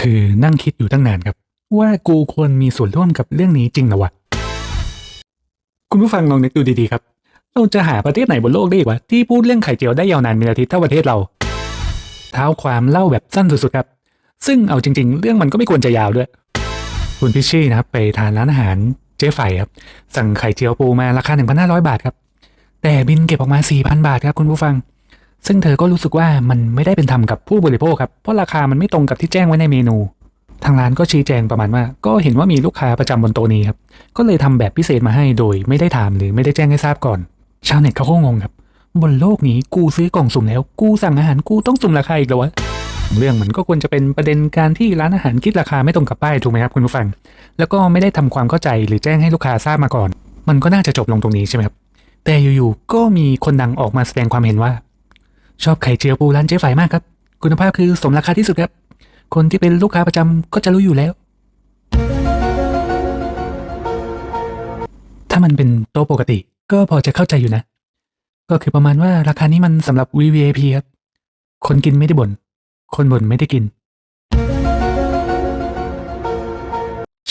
คือนั่งคิดอยู่ตั้งนานครับ ว่ากูควรมีส่วนร่วมกับเรื่องนี้จริงหรอวะ คุณผู้ฟังลองนึกดูดีๆครับ เราจะหาประเทศไหนบนโลกได้อีกวะที่พูดเรื่องไข่เจียวได้ยาวนานเป็นอาทิตย์เท่าประเทศเรา เท้าความเล่าแบบสั้นสุดๆครับ ซึ่งเอาจริง ๆ เรื่องมันก็ไม่ควรจะยาวด้วย คุณพิชชี่นะครับ ไปทานร้านอาหารเจ๊ไฝครับ สั่งไข่เจียวปูมาราคา1,500บาทครับ แต่บินเก็บออกมา4,000บาทครับคุณผู้ฟัง ซึ่งเธอก็รู้สึกว่ามันไม่ได้เป็นธรรมกับผู้บริโภคครับเพราะราคามันไม่ตรงกับที่แจ้งไว้ในเมนู ทางร้านก็ชี้แจงประมาณว่า ก็เห็นว่ามีลูกค้าประจำบนโต๊ะนี้ครับก็เลยทำแบบพิเศษมาให้โดยไม่ได้ถามหรือไม่ได้แจ้งให้ทราบก่อน ชาวเน็ตเขาก็งงครับบนโลกนี้กูซื้อกล่องสุ่มแล้ว กูสั่งอาหารกูต้องสุ่มราคาอีกเหรอวะเรื่องมันก็ควรจะเป็นประเด็นการที่ร้านอาหารคิดราคาไม่ตรงกับป้ายถูกไหมครับคุณผู้ฟัง แล้วก็ไม่ได้ทำความเข้าใจหรือแจ้งให้ลูกค้าทราบมาก่อน มันก็น่าจะจบลงตรงนี้ใช่ไหมครับแต่อยู่ๆก็มีคนดังออกมาแสดงความเห็นว่า ชอบไข่เจียวปูร้านเจ๊ไฝมากครับ คุณภาพคือสมราคาที่สุดครับ คนที่เป็นลูกค้าประจำก็จะรู้อยู่แล้ว ถ้ามันเป็นโต๊ะปกติก็พอจะเข้าใจอยู่นะ ก็คือประมาณว่าราคานี้มันสำหรับ VVIP ครับ คนกินไม่ได้บ่น คนบ่นไม่ได้กิน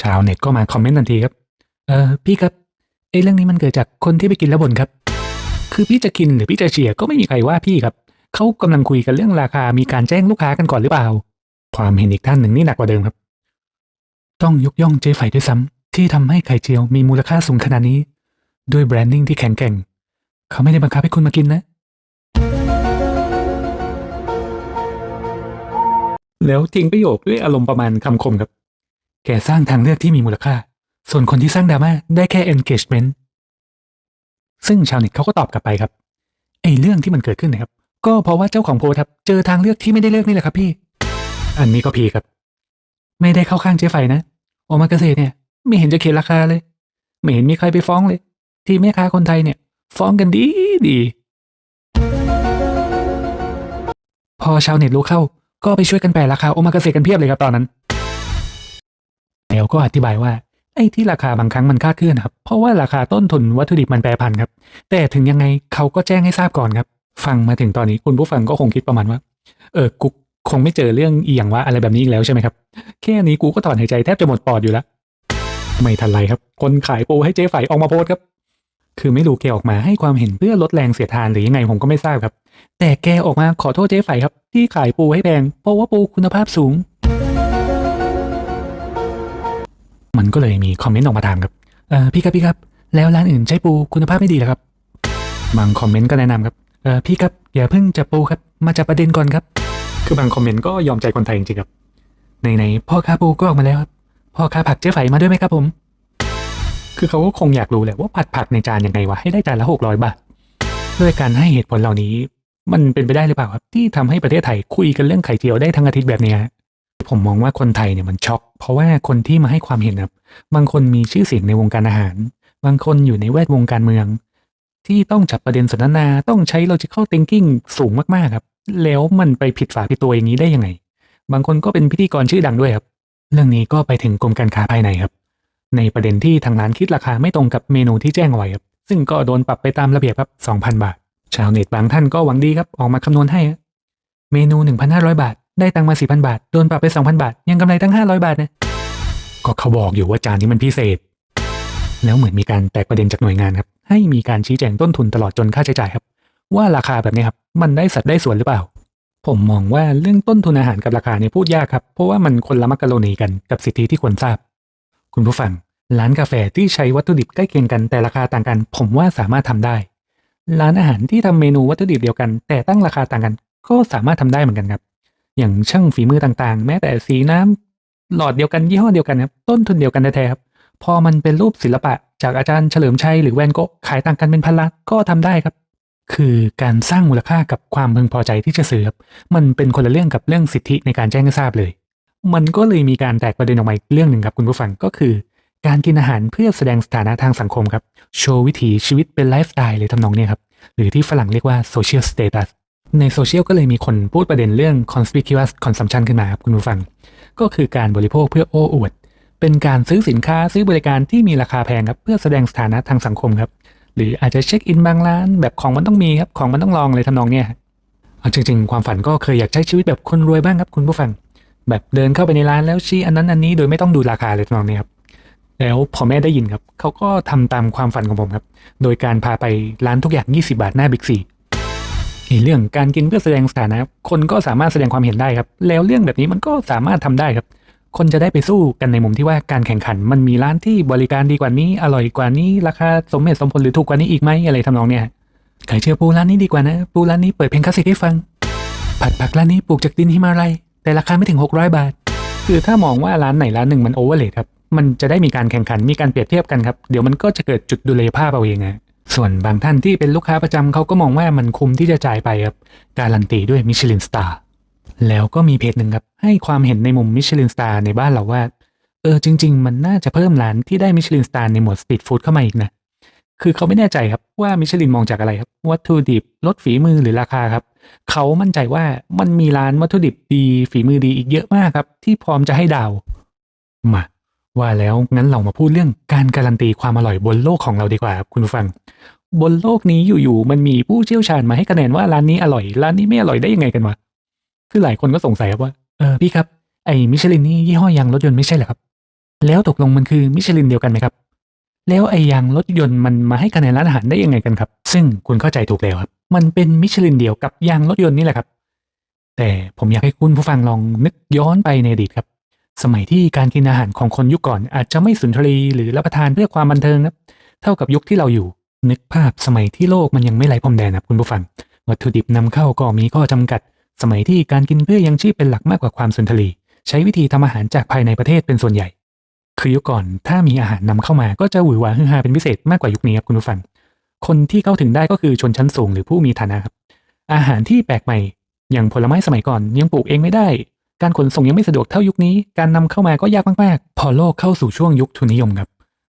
ชาวเน็ตก็มาคอมเมนต์ทันทีครับ เออพี่ครับไอ้เรื่องนี้มันเกิดจากคนที่ไปกินแล้วบ่นครับ คือพี่จะกินหรือพี่จะเชียร์ก็ไม่มีใครว่าพี่ครับ เขากำลังคุยกันเรื่องราคามีการแจ้งลูกค้ากันก่อนหรือเปล่า ความเห็นอีกท่านหนึ่งนี่หนักกว่าเดิมครับ ต้องยกย่องเจ๊ไฝด้วยซ้ำที่ทำให้ไข่เจียวมีมูลค่าสูงขนาดนี้ ด้วยแบรนดิ้งที่แข็งแกร่ง เขาไม่ได้บังคับให้คุณมากินนะ แล้วทิ้งประโยคด้วยอารมณ์ประมาณคำคมครับ แกสร้างทางเลือกที่มีมูลค่า ส่วนคนที่สร้างดราม่าได้แค่ engagement ซึ่งชาวเน็ตเขาก็ตอบกลับไปครับไอ้เรื่องที่มันเกิดขึ้นนะครับ ก็เพราะว่าเจ้าของโพสต์ครับเจอทางเลือกที่ไม่ได้เลือกนี่แหละครับพี่ อันนี้ก็พีครับ ไม่ได้เข้าข้างเจ๊ไฟนะโอมากาเกษตรเนี่ย ไม่เห็นจะเขียนราคาเลย ไม่เห็นมีใครไปฟ้องเลย ที่แม่ค้าคนไทยเนี่ย ฟ้องกันดีดี พอชาวเน็ตรู้เข้า ก็ไปช่วยกันแปลราคาโอมากาเกษตรกันเพียบเลยครับตอนนั้นแล้วก็อธิบายว่าไอ้ที่ราคาบางครั้งมันคลาดเคลื่อนครับ เพราะว่าราคาต้นทุนวัตถุดิบมันแปรผันครับ แต่ถึงยังไงเขาก็แจ้งให้ทราบก่อนครับ ฟังมาถึงตอนนี้คุณผู้ฟังก็คงคิดประมาณว่า เออกูคงไม่เจอเรื่องอีหยังว่าอะไรแบบนี้อีกแล้วใช่ไหมครับ แค่นี้กูก็ถอนหายใจแทบจะหมดปอดอยู่แล้ว ไม่ทันไรครับ คนขายปูให้เจ๊ไฝออกมาโพสครับ คือไม่รู้แกออกมาให้ความเห็นเพื่อลดแรงเสียดทานหรือยังไงผมก็ไม่ทราบครับ แต่แกออกมาขอโทษเจ๊ไฝครับ ที่ขายปูให้แพงเพราะว่าปูคุณภาพสูง มันก็เลยมีคอมเมนต์ออกมาถามครับเออพี่ครับพี่ครับ แล้วร้านอื่นใช้ปูคุณภาพไม่ดีเหรอครับ บางคอมเมนต์ก็แนะนำครับ เออพี่ครับอย่าเพิ่งจับปูครับ มาจับประเด็นก่อนครับ คือบางคอมเมนต์ก็ยอมใจคนไทยจริงๆครับในๆพ่อค้าปูก็ออกมาแล้วครับพ่อค้าผักเจ๊ไฝมาด้วยไหมครับผม คือเขาก็คงอยากรู้แหละว่าผัดผักในจานยังไงวะให้ได้จานละหกร้อยบาทด้วยการให้เหตุผลเหล่านี้ มันเป็นไปได้หรือเปล่าครับ ที่ทำให้ประเทศไทยคุยกันเรื่องไข่เจียวได้ทั้งอาทิตย์แบบเนี้ยผมมองว่าคนไทยเนี่ยมันช็อก เพราะว่าคนที่มาให้ความเห็นครับ บางคนมีชื่อเสียงในวงการอาหาร บางคนอยู่ในแวดวงการเมือง ที่ต้องจับประเด็นสนทนาต้องใช้ logical thinking สูงมากๆครับ แล้วมันไปผิดฝาผิดตัวอย่างนี้ได้ยังไง บางคนก็เป็นพิธีกรชื่อดังด้วยครับ เรื่องนี้ก็ไปถึงกรมการค้าภายในครับ ในประเด็นที่ทางร้านคิดราคาไม่ตรงกับเมนูที่แจ้งไว้ครับ ซึ่งก็โดนปรับไปตามระเบียบครับ 2,000 บาท ชาวเน็ตบางท่านก็หวังดีครับ ออกมาคำนวณให้ เมนู 1,500 บาท ได้ตังมา 4,000 บาท โดนปรับไป 2,000 บาท ยังกำไรตั้ง 500 บาทนะก็เขาบอกอยู่ว่าจานนี้มันพิเศษ แล้วเหมือนมีการแตกประเด็นจากหน่วยงานครับ ให้มีการชี้แจงต้นทุนตลอดจนค่าใช้จ่ายครับ ว่าราคาแบบนี้ครับมันได้สัดได้ส่วนหรือเปล่า ผมมองว่าเรื่องต้นทุนอาหารกับราคาเนี่ยพูดยากครับ เพราะว่ามันคนละมักกะโรนีกันกับสิทธิที่ควรทราบ คุณผู้ฟัง ร้านกาแฟที่ใช้วัตถุดิบใกล้เคียงกันแต่ราคาต่างกัน ผมว่าสามารถทำได้ ร้านอาหารที่ทำเมนูวัตถุดิบเดียวกัน แต่ตั้งราคาต่างกัน ก็สามารถทำได้เหมือนกันครับ อย่างช่างฝีมือต่างๆ แม้แต่สีน้ำหลอดเดียวกันยี่ห้อเดียวกันครับต้นทุนเดียวกันแท้ๆครับ พอมันเป็นรูปศิลปะ จากอาจารย์เฉลิมชัยหรือแวนโกะขายต่างกันเป็นพันล้านก็ทำได้ครับ คือการสร้างมูลค่ากับความพึงพอใจที่จะซื้อบมันเป็นคนละเรื่องกับเรื่องสิทธิในการแจ้งให้ทราบเลย มันก็เลยมีการแตกประเด็นออกมาอีกเรื่องหนึ่งครับคุณผู้ฟังก็คือ การกินอาหารเพื่อแสดงสถานะทางสังคมครับโชว์วิถีชีวิตเป็นไลฟ์สไตล์เลยทำนองนี้ครับหรือที่ฝรั่งเรียกว่า social status ในโซเชียลก็เลยมีคนพูดประเด็นเรื่อง conspicuous consumption ขึ้นมาครับคุณผู้ฟัง ก็คือการบริโภคเพื่อโอ้อวด เป็นการซื้อสินค้าซื้อบริการที่มีราคาแพงครับ เพื่อแสดงสถานะทางสังคมครับ หรืออาจจะเช็คอินบางร้าน แบบของมันต้องมีครับของมันต้องลองเลยทำนองเนี้ยจริง ๆ ความฝันก็เคยอยากใช้ชีวิตแบบคนรวยบ้างครับคุณผู้ฟัง แบบเดินเข้าไปในร้านแล้วชี้อันนั้นอันนี้โดยไม่ต้องดูราคาเลยทำนองนี้ครับแล้วพอแม่ได้ยินครับเขาก็ทำตามความฝันของผมครับ โดยการพาไปร้านทุกอย่าง 20 บาทหน้าบิ๊กซีอ้เรื่องการกินเพื่อแสดงสถานะ คนก็สามารถแสดงความเห็นได้ครับ แล้วเรื่องแบบนี้มันก็สามารถทำได้ครับ คนจะได้ไปสู้กันในมุมที่ว่าการแข่งขัน มันมีร้านที่บริการดีกว่านี้อร่อยกว่านี้ราคาสมเหตุสมผลหรือถูกกว่านี้อีกไหมอะไรทำนองเนี้ยใครเชื่อปูร้านนี้ดีกว่านะ ปูร้านนี้เปิดเพลงคลาสสิกให้ฟัง ผัดผักร้านนี้ปลูกจากดินฮิมาลัยแต่ราคาไม่ถึง 600 บาท คือถ้ามองว่าร้านไหนร้านหนึ่งมันโอเวอร์เลทครับมันจะได้มีการแข่งขันมีการเปรียบเทียบกันครับเดี๋ยวมันก็จะเกิดจุดดุลยภาพเอาเองอะส่วนบางท่านที่เป็นลูกค้าประจำเขาก็มองว่ามันคุ้มที่จะจ่ายไปครับการันตีด้วยมิชลินสตาร์ แล้วก็มีเพจหนึ่งครับ ให้ความเห็นในมุมมิชลินสตาร์ในบ้านเราว่า เออจริง ๆ มันน่าจะเพิ่มร้านที่ได้มิชลินสตาร์ในหมวดสตรีทฟู้ดเข้ามาอีกนะ คือเขาไม่แน่ใจครับว่ามิชลินมองจากอะไรครับ วัตถุดิบลดฝีมือหรือราคาครับ เขามั่นใจว่ามันมีร้านวัตถุดิบดีฝีมือดีอีกเยอะมากครับ ที่พร้อมจะให้ดาว มาว่าแล้วงั้นเรามาพูดเรื่องการการันตีความอร่อยบนโลกของเราดีกว่าครับคุณผู้ฟัง บนโลกนี้อยู่ๆมันมีผู้เชี่ยวชาญมาให้คะแนนว่าร้านนี้อร่อย ร้านนี้ไม่อร่อยได้ยังไงกันวะ คือหลายคนก็สงสัยครับว่าเออพี่ครับไอ้มิชลินนี่ยี่ห้อยางรถยนต์ไม่ใช่เหรอครับ แล้วตกลงมันคือมิชลินเดียวกันไหมครับ แล้วไอ้ยางรถยนต์มันมาให้คะแนนร้านอาหารได้ยังไงกันครับ ซึ่งคุณเข้าใจถูกแล้วครับ มันเป็นมิชลินเดียวกับยางรถยนต์นี่แหละครับ แต่ผมอยากให้คุณผู้ฟังลองนึกย้อนไปในอดีตครับ สมัยที่การกินอาหารของคนยุคก่อน อาจจะไม่สุนทรีหรือรับประทานเพื่อความบันเทิงครับ เท่ากับยุคที่เราอยู่ นึกภาพสมัยที่โลกมันยังไม่ไร้พรมแดนครับคุณผู้ฟัง วัตถุดิบนำเข้าก็มีข้อจำกัด สมัยที่การกินเพื่อยังชีพเป็นหลักมากกว่าความสุนทรีใช้วิธีทำอาหารจากภายในประเทศเป็นส่วนใหญ่ คือยุคก่อนถ้ามีอาหารนำเข้ามาก็จะหวือหวาฮือฮาเป็นพิเศษมากกว่ายุคนี้ครับคุณผู้ฟัง คนที่เข้าถึงได้ก็คือชนชั้นสูงหรือผู้มีฐานะครับ อาหารที่แปลกใหม่ อย่างผลไม้สมัยก่อนยังปลูกเองไม่ได้ การขนส่งยังไม่สะดวกเท่ายุคนี้ การนำเข้ามาก็ยากมากๆ พอโลกเข้าสู่ช่วงยุคทุนนิยมครับ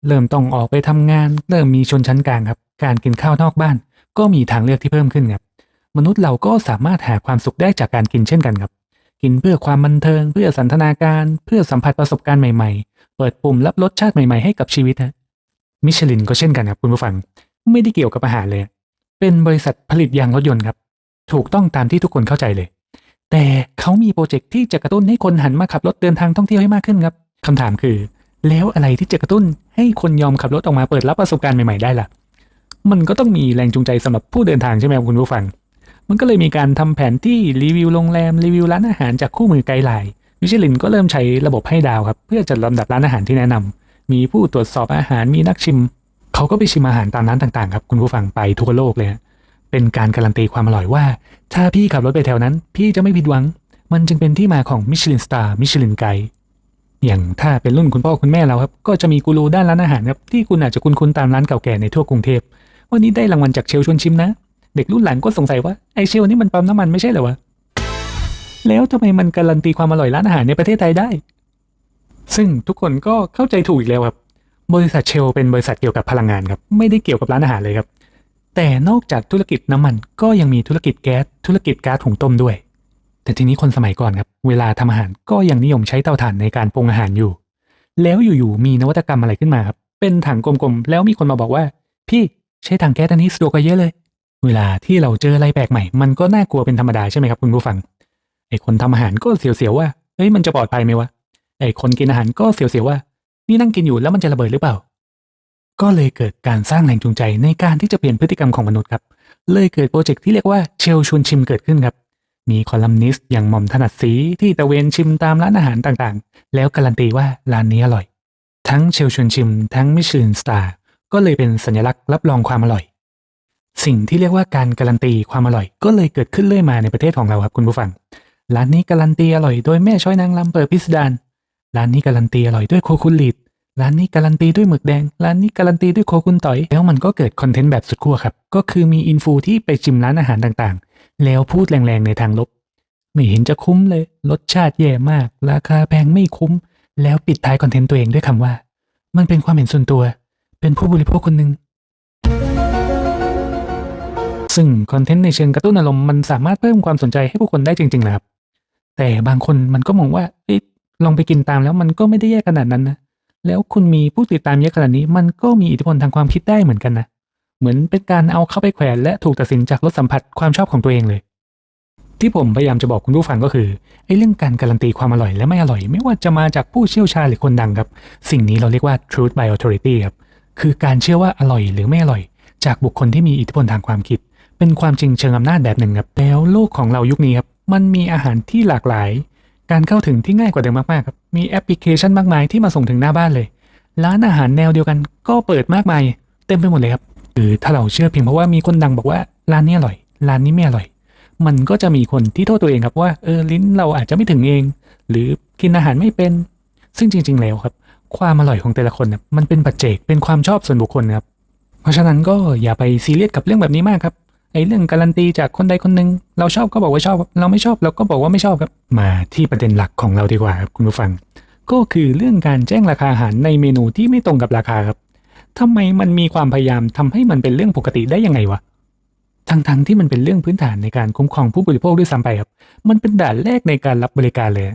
เริ่มต้องออกไปทำงาน เริ่มมีชนชั้นกลางครับ การกินข้าวนอกบ้าน ก็มีทางเลือกที่เพิ่มขึ้นครับ มนุษย์เราก็สามารถหาความสุขได้จากการกินเช่นกันครับ กินเพื่อความบันเทิง เพื่อสันทนาการ เพื่อสัมผัสประสบการณ์ใหม่ๆ เปิดปุ่มรับรสชาติใหม่ๆให้กับชีวิตฮะมิชลินก็เช่นกันครับคุณผู้ฟัง ไม่ได้เกี่ยวกับอาหารเลย เป็นบริษัทผลิตยางรถยนต์ครับ ถูกต้องตามที่ทุกคนเข้าใจเลย แต่เขามีโปรเจกต์ที่จะกระตุ้นให้คนหันมาขับรถเดินทางท่องเที่ยวให้มากขึ้นครับคำถามคือ แล้วอะไรที่จะกระตุ้นให้คนยอมขับรถออกมาเปิดรับประสบการณ์ใหม่ๆได้ล่ะ มันก็ต้องมีแรงจูงใจสำหรับผู้เดินทางใช่ไหมครับคุณผู้ฟัง มันก็เลยมีการทำแผนที่รีวิวโรงแรมรีวิวร้านอาหารจากคู่มือไกด์ไลน์มิชลินก็เริ่มใช้ระบบให้ดาวครับ เพื่อจัดลำดับร้านอาหารที่แนะนำมีผู้ตรวจสอบอาหารมีนักชิม เขาก็ไปชิมอาหารตามร้านต่างๆครับคุณผู้ฟังไปทั่วโลกเลย เป็นการการันตีความอร่อยว่า ถ้าพี่ขับรถไปแถวนั้น พี่จะไม่ผิดหวัง มันจึงเป็นที่มาของมิชลินสตาร์มิชลินไกด์อย่างถ้าเป็นรุ่นคุณพ่อคุณแม่เราครับก็จะมีกูรูด้านร้านอาหารครับที่คุณอาจจะคุ้นๆตามร้านเก่าแก่ในทั่วกรุงเทพวันนี้ได้รางวัลจากเชลชวนชิมนะ เด็กรุ่นหลังก็สงสัยว่าไอเชลนี่มันปั๊มน้ำมันไม่ใช่เหรอวะ แล้วทำไมมันการันตีความอร่อยร้านอาหารในประเทศไทยได้ ซึ่งทุกคนก็เข้าใจถูกอีกแล้วครับ บริษัทเชลเป็นบริษัทเกี่ยวกับพลังงานครับ ไม่ได้เกี่ยวกับร้านอาหารเลยครับ แต่นอกจากธุรกิจน้ำมันก็ยังมีธุรกิจแก๊สธุรกิจก๊าซหุงต้มด้วย แต่ทีนี้คนสมัยก่อนครับ เวลาทำอาหารก็ยังนิยมใช้เตาถ่านในการปรุงอาหารอยู่ แล้วอยู่ๆมีนวัตกรรมอะไรขึ้นมาครับเป็นถังกลมๆ แล้วมีคนมาบอกว่า พี่ใช้ถังแก๊สอันนี้สะดวกกว่าเยอะเลย เวลาที่เราเจออะไรแปลกใหม่ มันก็น่ากลัวเป็นธรรมดาใช่ไหมครับคุณผู้ฟัง ไอ้คนทำอาหารก็เสียวๆว่า เฮ้ยมันจะปลอดภัยไหมวะ ไอ้คนกินอาหารก็เสียวๆว่า นี่นั่งกินอยู่แล้วมันจะระเบิดหรือเปล่า ก็เลยเกิดการสร้างแรงจูงใจในการที่จะเปลี่ยนพฤติกรรมของมนุษย์ครับ เลยเกิดโปรเจกต์ที่เรียกว่าเชลชวนชิมเกิดขึ้นครับ มีคอลัมนิสต์อย่างหม่อมถนัดสีที่ตะเวนชิมตามร้านอาหารต่างๆ แล้วการันตีว่าร้านนี้อร่อย ทั้งเชลชวนชิม ทั้งมิชลินสตาร์ก็เลยเป็นสัญลักษณ์รับรองความอร่อย สิ่งที่เรียกว่าการการันตีความอร่อย ก็เลยเกิดขึ้นเรื่อยมาในประเทศของเราครับคุณผู้ฟัง ร้านนี้การันตีอร่อยโดยแม่ช้อยนางลำเปิดพิสดาร ร้านนี้การันตีอร่อยด้วยโคคุนลีด ร้านนี้การันตีด้วยหมึกแดง ร้านนี้การันตีด้วยโคคุนต่อย แล้วมันก็เกิดคอนเทนต์แบบสุดขั้วครับ ก็คือมีอินฟูที่ไปชิมร้านอาหารต่างๆ แล้วพูดแรงๆในทางลบ ไม่เห็นจะคุ้มเลย รสชาติแย่มาก ราคาแพงไม่คุ้ม แล้วปิดท้ายคอนเทนต์ตัวเองด้วยคำว่า มันเป็นความเห็นส่วนตัว เป็นผู้บริโภคคนหนึ่ง ซึ่งคอนเทนต์ในเชิงกระตุ้นอารมณ์มันสามารถเพิ่มความสนใจให้ผู้คนได้จริงๆนะครับ แต่บางคนมันก็มองว่าอลองไปกินตามแล้วมันก็ไม่ได้แย่ขนาดนั้นนะแล้วคุณมีผู้ติดตามเยอะขนาดนี้ มันก็มีอิทธิพลทางความคิดได้เหมือนกันนะเหมือนเป็นการเอาเข้าไปแขวนและถูกตัดสินจากรสสัมผัสความชอบของตัวเองเลย ที่ผมพยายามจะบอกคุณผู้ฟังก็คือไอ้เรื่องการการันตีความอร่อยและไม่อร่อย ไม่ว่าจะมาจากผู้เชี่ยวชาญหรือคนดังครับ สิ่งนี้เราเรียกว่า truth by authority ครับคือการเชื่อว่าอร่อยหรือไม่อร่อย จากบุคคลที่มีอิทธิพลทางความคิด เป็นความจริงเชิงอำนาจแบบหนึ่งครับแล้วโลกของเรายุคนี้ครับมันมีอาหารที่หลากหลาย การเข้าถึงที่ง่ายกว่าเดิมมากๆครับมีแอปพลิเคชันมากมายที่มาส่งถึงหน้าบ้านเลย ร้านอาหารแนวเดียวกันก็เปิดมากมายเต็มไปหมดเลยครับหรือถ้าเราเชื่อเพียงเพราะว่ามีคนดังบอกว่าร้านนี้อร่อย ร้านนี้ไม่อร่อย มันก็จะมีคนที่โทษตัวเองครับว่าเออลิ้นเราอาจจะไม่ถึงเอง หรือกินอาหารไม่เป็น ซึ่งจริง ๆ แล้วครับ ความอร่อยของแต่ละคนนะมันเป็นปัจเจกเป็นความชอบส่วนบุคคลครับเพราะฉะนั้นก็อย่าไปซีเรียสกับเรื่องแบบนี้มากครับ ไอ้เรื่องการันตีจากคนใดคนหนึ่งเราชอบก็บอกว่าชอบ เราไม่ชอบเราก็บอกว่าไม่ชอบครับ มาที่ประเด็นหลักของเราดีกว่าครับคุณผู้ฟัง ก็คือเรื่องการแจ้งราคาอาหารในเมนูที่ไม่ตรงกับราคาครับทำไมมันมีความพยายามทำให้มันเป็นเรื่องปกติได้ยังไงวะทั้งๆที่มันเป็นเรื่องพื้นฐานในการคุ้มครองผู้บริโภคด้วยซ้ำไปครับ มันเป็นด่านแรกในการรับบริการเลย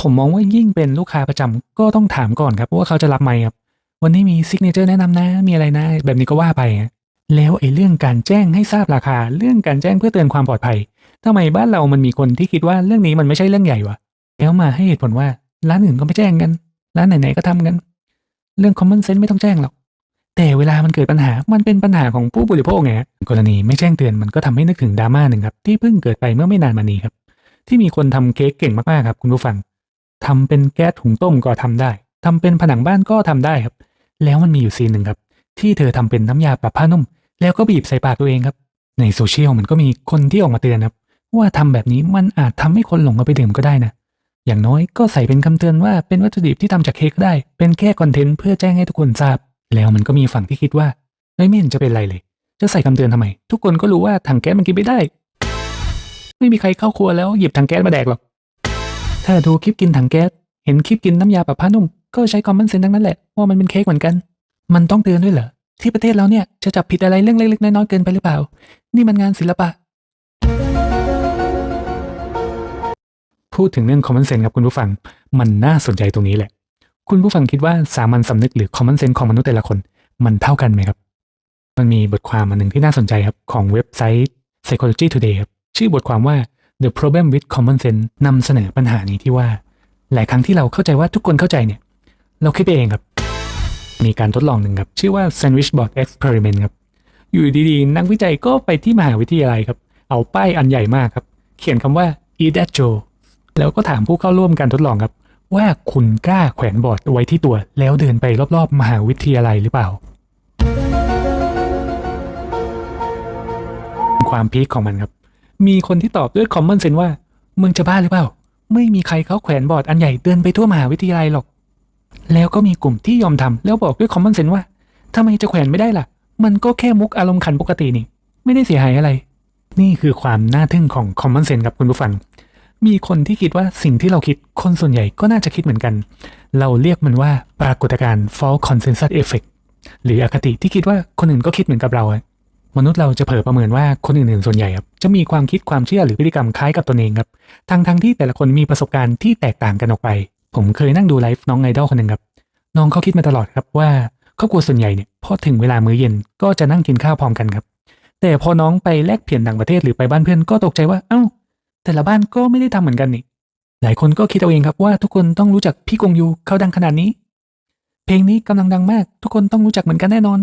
ผมมองว่ายิ่งเป็นลูกค้าประจำก็ต้องถามก่อนครับว่าเขาจะรับไหมครับ วันนี้มีซิกเนเจอร์แนะนำนะ มีอะไรนะ แบบนี้ก็ว่าไปฮะ แล้วไอ้เรื่องการแจ้งให้ทราบราคา เรื่องการแจ้งเพื่อเตือนความปลอดภัยทำไมบ้านเรามันมีคนที่คิดว่าเรื่องนี้มันไม่ใช่เรื่องใหญ่วะแล้วมาให้เหตุผลว่าร้านอื่นก็ไม่แจ้งกัน ร้านไหนๆก็ทำกัน เรื่อง common sense ไม่ต้องแจ้งหรอก แต่เวลามันเกิดปัญหา มันเป็นปัญหาของผู้บริโภคไงกรณีไม่แจ้งเตือนมันก็ทำให้นึกถึงดราม่าหนึ่งครับที่เพิ่งเกิดไปเมื่อไม่นานมานี้ครับ ที่มีคนทำเค้กเก่งมากๆครับ คุณผู้ฟังทำเป็นแก๊สถุงต้มก็ทำได้ทำเป็นผนังบ้านก็ทำได้ครับ แล้วมันมีอยู่ซีนหนึ่งครับ ที่เธอทำเป็นน้ำยาปรับผ้านุ่ม แล้วก็บีบใส่ปากตัวเองครับ ในโซเชียลมันก็มีคนที่ออกมาเตือนครับ ว่าทำแบบนี้มันอาจทำให้คนหลงเอาไปดื่มก็ได้นะ อย่างน้อยก็ใส่เป็นคำเตือนว่าเป็นวัตถุดิบที่ทำจากเค้กก็ได้ เป็นแค่คอนเทนต์เพื่อแจ้งให้ทุกคนทราบ แล้วมันก็มีฝั่งที่คิดว่าเฮ้ยไม่เห็นจะเป็นไรเลย จะใส่คำเตือนทำไม ทุกคนก็รู้ว่าถังแก๊สมันกินไม่ได้ ไม่มีใครเข้าครัวแล้วหยิบถังแก๊สมาแดกหรอก ถ้าดูคลิปกินถังแก๊ส เห็นคลิปกินน้ำยาปรับผ้านุ่ม ก็ใช้คอมมอนเซนส์ทั้งนั้นแหละว่ามันเป็นเค้กเหมือนกัน มันต้องเตือนด้วยเหรอ ที่ประเทศเราเนี่ยจะจับผิดอะไรเรื่องเล็กๆน้อยๆเกินไปหรือเปล่า นี่มันงานศิลปะ พูดถึงเรื่อง common sense ครับคุณผู้ฟัง มันน่าสนใจตรงนี้แหละ คุณผู้ฟังคิดว่าสามัญสำนึกหรือ common sense ของมนุษย์แต่ละคน มันเท่ากันไหมครับ มันมีบทความอันหนึ่งที่น่าสนใจครับของเว็บไซต์ Psychology Today ครับชื่อบทความว่า The Problem with Common Sense นำเสนอปัญหานี้ที่ว่า หลายครั้งที่เราเข้าใจว่าทุกคนเข้าใจเนี่ย เราคิดไปเองครับ มีการทดลองหนึ่งครับ ชื่อว่า Sandwich Board Experiment ครับ อยู่ดีๆ นักวิจัยก็ไปที่มหาวิทยาลัยครับ เอาป้ายอันใหญ่มากครับ เขียนคำว่า Eat at Joe แล้วก็ถามผู้เข้าร่วมการทดลองครับ ว่าคุณกล้าแขวนบอร์ดไว้ที่ตัว แล้วเดินไปรอบๆ มหาวิทยาลัยหรือเปล่า ความพีคของมันครับ มีคนที่ตอบด้วย common sense ว่ามึงจะบ้าหรือเปล่า ไม่มีใครเขาแขวนบอร์ดอันใหญ่เดินไปทั่วมหาวิทยาลัยหรอก แล้วก็มีกลุ่มที่ยอมทำแล้วบอกด้วย common sense ว่าทำไมจะแขวนไม่ได้ล่ะ มันก็แค่มุกอารมณ์ขันปกตินี่ ไม่ได้เสียหายอะไร นี่คือความน่าทึ่งของ common sense ครับคุณผู้ฟัง มีคนที่คิดว่าสิ่งที่เราคิดคนส่วนใหญ่ก็น่าจะคิดเหมือนกัน เราเรียกมันว่าปรากฏการณ์ false consensus effect หรืออคติที่คิดว่าคนอื่นก็คิดเหมือนกับเรามนุษย์เราจะเผลอประเมินว่าคนอื่นๆส่วนใหญ่ครับจะมีความคิดความเชื่อหรือพฤติกรรมคล้ายกับตนเองครับทั้งทั้งๆที่แต่ละคนมีประสบการณ์ที่แตกต่างกันออกไป ผมเคยนั่งดูไลฟ์น้องไอดอลคนหนึ่งครับ น้องเขาคิดมาตลอดครับว่าครอบครัวส่วนใหญ่เนี่ยพอถึงเวลามื้อเย็นก็จะนั่งกินข้าวพร้อมกันครับ แต่พอน้องไปแลกเปลี่ยนต่างประเทศหรือไปบ้านเพื่อนก็ตกใจว่า เอ้า แต่ละบ้านก็ไม่ได้ทำเหมือนกันนี่ หลายคนก็คิดเอาเองครับว่าทุกคนต้องรู้จักพี่กงยูเขาดังขนาดนี้ เพลงนี้กำลังดังมาก ทุกคนต้องรู้จักเหมือนกันแน่นอน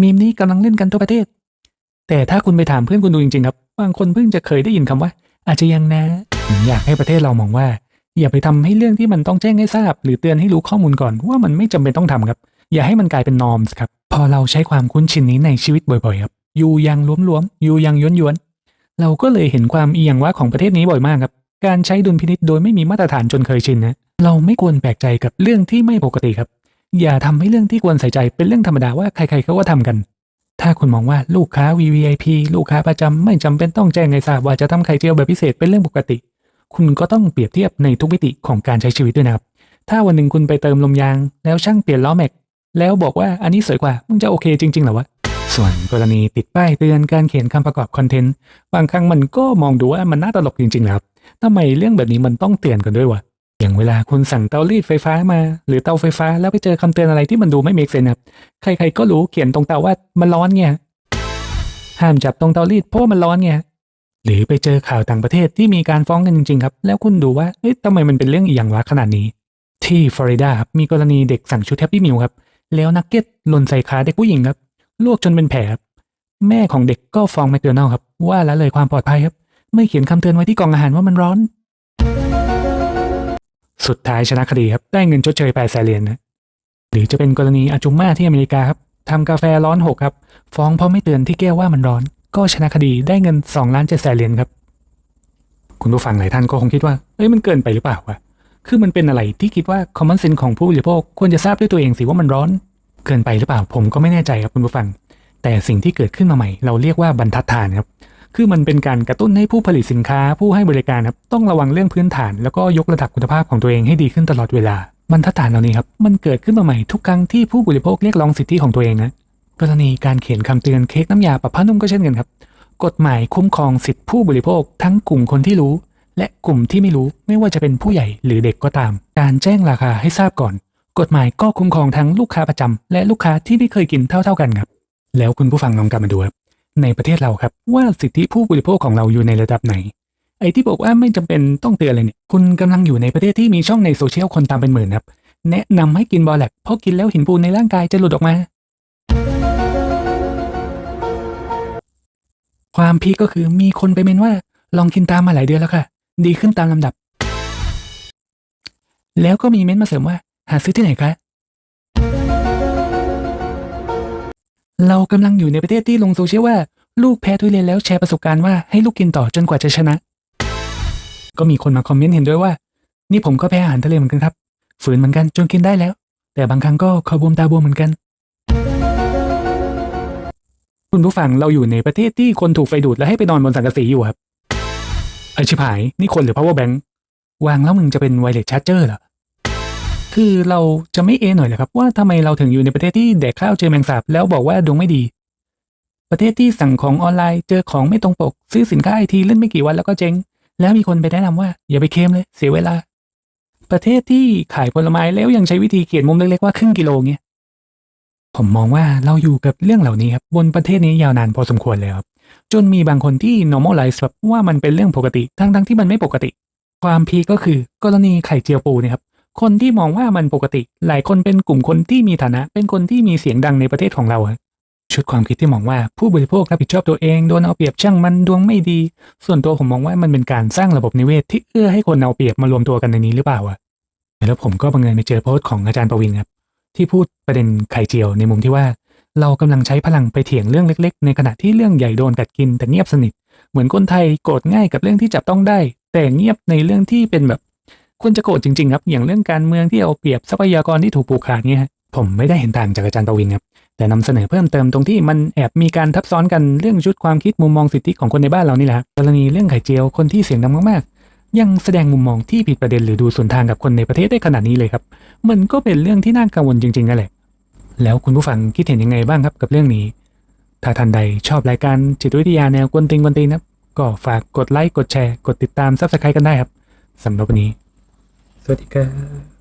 มีมนี้กำลังเล่นกันทั่วประเทศ แต่ถ้าคุณไปถามเพื่อนคุณดูจริงๆครับ บางคนเพิ่งจะเคยได้ยินคำว่า อาจจะยังนะ อยากให้ประเทศเรามองว่า อย่าไปทำให้เรื่องที่มันต้องแจ้งให้ทราบ หรือเตือนให้รู้ข้อมูลก่อนว่ามันไม่จำเป็นต้องทำครับ อย่าให้มันกลายเป็นนอมส์ครับ พอเราใช้ความคุ้นชินนี้ในชีวิตบ่อยๆครับอยู่อยังหลวมๆอยู่อยังย้วนๆเราก็เลยเห็นความเอียงว่าของประเทศนี้บ่อยมากครับ การใช้ดุลพินิษโดยไม่มีมาตรฐานจนเคยชินนะเราไม่ควรแปลกใจกับเรื่องที่ไม่ปกติครับ อย่าทำให้เรื่องที่ควรใส่ใจเป็นเรื่องธรรมดาว่าใครๆเขาก็ทำกัน ถ้าคุณมองว่าลูกค้า VVIP ลูกค้าประจำไม่จำเป็นต้องแจ้งให้ทราบว่าจะทำไข่เจียวแบบพิเศษเป็นเรื่องปกติ คุณก็ต้องเปรียบเทียบในทุกมิติของการใช้ชีวิตด้วยนะครับ ถ้าวันหนึ่งคุณไปเติมลมยาง แล้วช่างเปลี่ยนล้อแม็ก แล้วบอกว่าอันนี้สวยกว่า มึงจะโอเคจริงๆหรอวะ ส่วนกรณีติดป้ายเตือนการเขียนคำประกอบคอนเทนต์ บางครั้งมันก็มองดูว่ามันน่าตลกจริงๆนะครับทำไมเรื่องแบบนี้มันต้องเตือนกันด้วยวะอย่างเวลาคุณสั่งเตารีดไฟฟ้ามา หรือเตาไฟฟ้าแล้วไปเจอคำเตือนอะไรที่มันดูไม่เมกเซนครับใครๆก็รู้เขียนตรงเตาว่ามันร้อนไงห้ามจับตรงเตารีดเพราะว่ามันร้อนไง หรือไปเจอข่าวต่างประเทศที่มีการฟ้องกันจริง ๆ ครับ แล้วคุณดูว่าเอ๊ะทำไมมันเป็นเรื่องอีกอย่างวะขนาดนี้ ที่ฟลอริดาครับมีกรณีเด็กสั่งชุดแฮปปี้มิลครับ แล้วนักเก็ตหล่นใส่ขาเด็กผู้หญิงครับลวกจนเป็นแผลครับแม่ของเด็กก็ฟ้องแมคโดนัลด์ครับ ว่าละเลยความปลอดภัยครับ ไม่เขียนคำเตือนไว้ที่กล่องอาหารว่ามันร้อน สุดท้ายชนะคดีครับได้เงินชดเชยแปดแสนเหรียญนะหรือจะเป็นกรณีอาจุมมาที่อเมริกาครับทำกาแฟร้อนหกครับ ฟ้องเพราะไม่เตือนที่แก้วว่ามันร้อน ก็ชนะคดีได้เงิน2ล้านเจ็ดแสนเหรียญครับ คุณผู้ฟังหลายท่านก็คงคิดว่า เอ้ยมันเกินไปหรือเปล่าวะ คือมันเป็นอะไรที่คิดว่า common sense ของผู้บริโภคควรจะทราบด้วยตัวเองสิว่ามันร้อน เกินไปหรือเปล่า ผมก็ไม่แน่ใจครับคุณผู้ฟัง แต่สิ่งที่เกิดขึ้นมาใหม่ เราเรียกว่าบรรทัดฐานครับ คือมันเป็นการกระตุ้นให้ผู้ผลิตสินค้า ผู้ให้บริการครับต้องระวังเรื่องพื้นฐาน แล้วก็ยกระดับคุณภาพของตัวเองให้ดีขึ้นตลอดเวลาบรรทัดฐานเหล่านี้ครับมันเกิดขึ้นมาใหม่ทุกครั้งที่ผู้บริโภคเรียกร้องสิทธิของตัวเองนะ กรณีการเขียนคำเตือนเค้กน้ำยาปรับผ้านุ่มก็เช่นกันครับ กฎหมายคุ้มครองสิทธิผู้บริโภค ทั้งกลุ่มคนที่รู้ และกลุ่มที่ไม่รู้ไม่ว่าจะเป็นผู้ใหญ่หรือเด็กก็ตาม การแจ้งราคาให้ทราบก่อน กฎหมายก็คุ้มครองทั้งลูกค้าประจำและลูกค้าที่ไม่เคยกินเท่า ๆกันครับ แล้วคุณผู้ฟังลองกลับมาดูครับในประเทศเราครับว่าสิทธิผู้บริโภคของเราอยู่ในระดับไหน ไอ้ที่บอกว่าไม่จำเป็นต้องเตือนเลยเนี่ยคุณกำลังอยู่ในประเทศที่มีช่องในโซเชียลคนตามเป็นหมื่นครับแนะนำให้กินบอแลกเพราะกินแล้วหินปูนในร่างกายจะหลุดออกมา ความพีคก็คือมีคนไปเมนว่าลองกินตามมาหลายเดือนแล้วค่ะ ดีขึ้นตามลำดับ แล้วก็มีเม้นมาเสริมว่า หาซื้อที่ไหนคะเรากำลังอยู่ในประเทศที่ลงโซเชียลว่า ลูกแพ้ทุเรียนแล้วแชร์ประสบการณ์ว่าให้ลูกกินต่อจนกว่าจะชนะ ก็มีคนมาคอมเมนต์เห็นด้วยว่า นี่ผมก็แพ้อาหารทะเลเหมือนกันครับ ฝืนเหมือนกันจนกินได้แล้ว แต่บางครั้งก็คอบวมตาบวมเหมือนกัน คุณผู้ฟังเราอยู่ในประเทศที่คนถูกไฟดูดแล้วให้ไปนอนบนสังกะสีอยู่ครับไอชิบหายนี่คนหรือ power bank วางแล้วมึงจะเป็นไวเลสชาร์เจอร์เหรอคือเราจะไม่เอหน่อยเหรอครับ ว่าทำไมเราถึงอยู่ในประเทศที่แดกข้าวเจอแมงสาบแล้วบอกว่าดวงไม่ดี ประเทศที่สั่งของออนไลน์เจอของไม่ตรงปก ซื้อสินค้าไอทีเล่นไม่กี่วันแล้วก็เจ๊งแล้วมีคนไปแนะนำว่า อย่าไปเคลมเลยเสียเวลา ประเทศที่ขายผลไม้แล้วยังใช้วิธีเขียนมุมเล็กๆว่าครึ่งกิโลเงี้ย ผมมองว่าเราอยู่กับเรื่องเหล่านี้ครับบนประเทศนี้ยาวนานพอสมควรแล้วครับ จนมีบางคนที่ normalize แบบว่ามันเป็นเรื่องปกติ ทั้งๆที่มันไม่ปกติ ความพีก็คือกรณีไข่เจียวปูเนี่ยครับ คนที่มองว่ามันปกติ หลายคนเป็นกลุ่มคนที่มีฐานะ เป็นคนที่มีเสียงดังในประเทศของเราชุดความคิดที่มองว่าผู้บริโภครับผิดชอบตัวเองโดนเอาเปรียบช่างมันดวงไม่ดี ส่วนตัวผมมองว่ามันเป็นการสร้างระบบนิเวศที่เอื้อให้คนเอาเปรียบมารวมตัวกันในนี้หรือเปล่าอะแล้วผมก็บังเอิญไปเจอโพสต์ของอาจารย์ประวินครับ ที่พูดประเด็นไข่เจียวในมุมที่ว่า เรากำลังใช้พลังไปเถียงเรื่องเล็ก ๆ ในขณะที่เรื่องใหญ่โดนกัดกินแต่เงียบสนิท เหมือนคนไทยโกรธง่ายกับเรื่องที่จับต้องได้ แต่เงียบในเรื่องที่เป็นแบบควรจะโกรธจริงๆครับอย่างเรื่องการเมืองที่เอาเปรียบทรัพยากรที่ถูกผูกขาดเนี่ยผมไม่ได้เห็นต่างจากอาจารย์ประวินครับแต่นำเสนอเพิ่มเติมตรงที่มันแอบมีการทับซ้อนกันเรื่องชุดความคิดมุมมองสิทธิของคนในบ้านเรานี่แหละกรณีเรื่องไข่เจียวคนที่เสียงดังมาก ยังแสดงมุมมองที่ผิดประเด็นหรือดูสวนทางกับคนในประเทศได้ขนาดนี้เลยครับ มันก็เป็นเรื่องที่น่ากังวลจริงๆนั่นแหละ แล้วคุณผู้ฟังคิดเห็นยังไงบ้างครับกับเรื่องนี้ ถ้าท่านใดชอบรายการจิตวิทยาแนวกวนติงกวนตีนครับก็ฝากกดไลค์กดแชร์ กดติดตามซับสไครต์กันได้ครับสำหรับวันนี้ สวัสดีครับ